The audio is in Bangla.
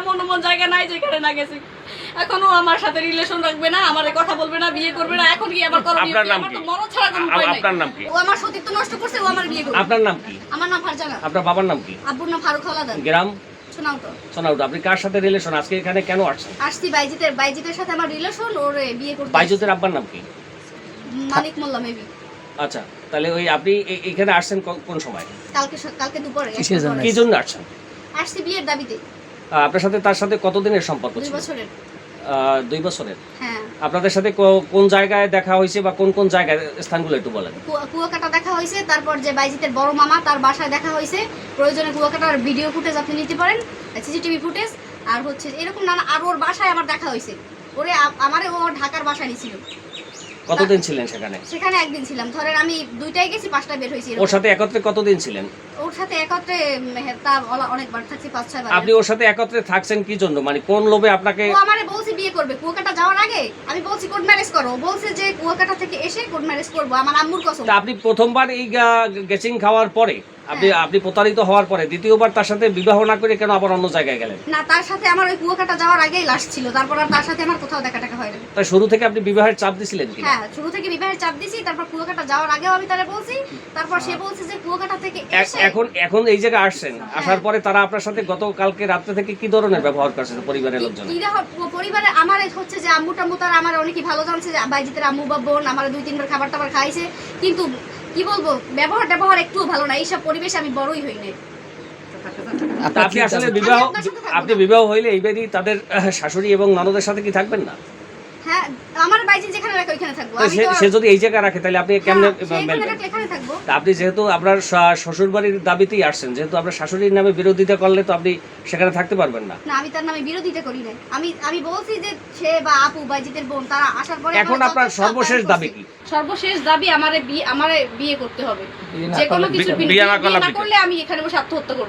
এমন এমন জায়গা নাই যেখানে না গেছি। এখনও আমার সাথে রিলেশন রাখবে না আমার কথা বলবে না বিয়ে করবে না এখন কি আবার করো আপনার নাম আমার কি? তো মরণ ছাড়া কোনো উপায় নাই। আপনার নাম কি? ও আমার সতীত্ব নষ্ট করছে ও আমার বিয়ে করবে। আপনার নাম কি? আমার নাম ফারজানা। আপনার বাবার নাম কি? আব্বুর নাম ফারুক হলাদার গ্রাম? শোনাও আপনি কার সাথে রিলেশন আজকে এখানে কেন আসছেন? আসছি বাইজিতের বাইজিতের সাথে আমার রিলেশন ওর বিয়ে করতে বাইজুতের আব্বার নাম কি? মালিক মোল্লা মেবি আচ্ছা তাহলে ওই আপনি এখানে আসছেন কোন সময়? কালকে কালকে দুপুরে। কি জন্য আসছেন? আসছি বিয়ের দাবিতে। আপনার সাথে তার সাথে কতদিনের সম্পর্ক দুই ছিল? বছরের। দুই বছরের? হ্যাঁ। আপনাদের সাথে কোন জায়গায় দেখা হয়েছে বা কোন কোন জায়গায় স্থানগুলো একটু বলেন? কুয়া- কুয়াকাটা দেখা হয়েছে তারপর যে বাইজিতের বড় মামা তার বাসায় দেখা হয়েছে। প্রয়োজনে কুয়াকাটার ভিডিও ফুটেজ আপনি নিতে পারেন সিসিটিভি ফুটেজ আর হচ্ছে এরকম নানা আর ওর বাসায় আমার দেখা হয়েছে। ওরে আমারে ও ঢাকার বাসায় নিয়েছিল কতদিন ছিলেন সেখানে? সেখানে একদিন ছিলাম। ধরেন আমি দুইটাই গেছি পাঁচটা বের হয়েছি ওর সাথে একত্রে কতদিন ছিলেন? ওর সাথে একত্রে মেহতা হ্যাঁ, তা অনেকবার থাকছি পাঁচ ছয় বার। আপনি ওর সাথে একত্রে থাকছেন কি জন্য? মানে কোন লোভে আপনাকে ও আমারে বলছে বিয়ে করবে। কুয়াকাটা যাওয়ার আগে আমি বলছি কোর্ট ম্যারেজ করো। বলছে যে কুয়াকাটা থেকে এসে কোর্ট ম্যারেজ করব আমার আম্মুর কসম। তা আপনি প্রথমবার এই গেসিং খাওয়ার পরে? আপনি হ্যাঁ। আপনি প্রতারিত হওয়ার পরে দ্বিতীয়বার তার সাথে বিবাহ না করে কেন আবার অন্য জায়গায় গেলেন? না তার সাথে আমার ওই কুয়াকাটা যাওয়ার আগেই লাশ ছিল তারপর আর তার সাথে আমার কোথাও দেখা টাকা হয় না তাই শুরু থেকে আপনি বিবাহের চাপ দিছিলেন কি হ্যাঁ শুরু থেকে বিবাহের চাপ দিছি তারপর কুয়াকাটা যাওয়ার আগেও আমি তারা বলছি তারপর সে বলছে যে কুয়াকাটা থেকে এসে এখন এখন এই জায়গায় আসছেন আসার পরে তারা আপনার সাথে গতকালকে রাত্রে থেকে কি ধরনের ব্যবহার করছে পরিবারের লোকজন? পরিবারে আমার হচ্ছে যে আম্মু টাম্মু তার আমার অনেকই ভালো জানছে যে বাইজিতের আম্মু বা বোন আমার দুই তিনবার খাবার টাবার খাইছে। কিন্তু কি বলব? ব্যবহার ব্যবহার একটু ভালো না এইসব পরিবেশ আমি বড়ই হই আপনি আসলে বিবাহ আপনি বিবাহ হইলে এইবারই তাদের শাশুড়ি এবং ননদের সাথে কি থাকবেন না? হ্যাঁ আমার বাইজি যেখানে রাখে ওইখানে থাকব। আমি সে যদি এই জায়গায় রাখে তাহলে আপনি কেমনে হ্যাঁ, এখানে রাখলে এখানে থাকব। আপনি যেহেতু আপনার শ্বশুর বাড়ির দাবিতেই আসছেন যেহেতু আপনার শাশুড়ির নামে বিরোধিতা করলে তো আপনি সেখানে থাকতে পারবেন না। না আমি তার নামে বিরোধিতা করি নাই। আমি আমি বলছি যে সে বা আপু বাইজিতের বোন তারা আসার পরে এখন আপনার সর্বশেষ দাবি কি? সর্বশেষ দাবি আমারে বিয়ে আমারে বিয়ে করতে হবে। যে কোনো কিছু বিয়ে না না করলে আমি এখানে বসে আত্মহত্যা করব।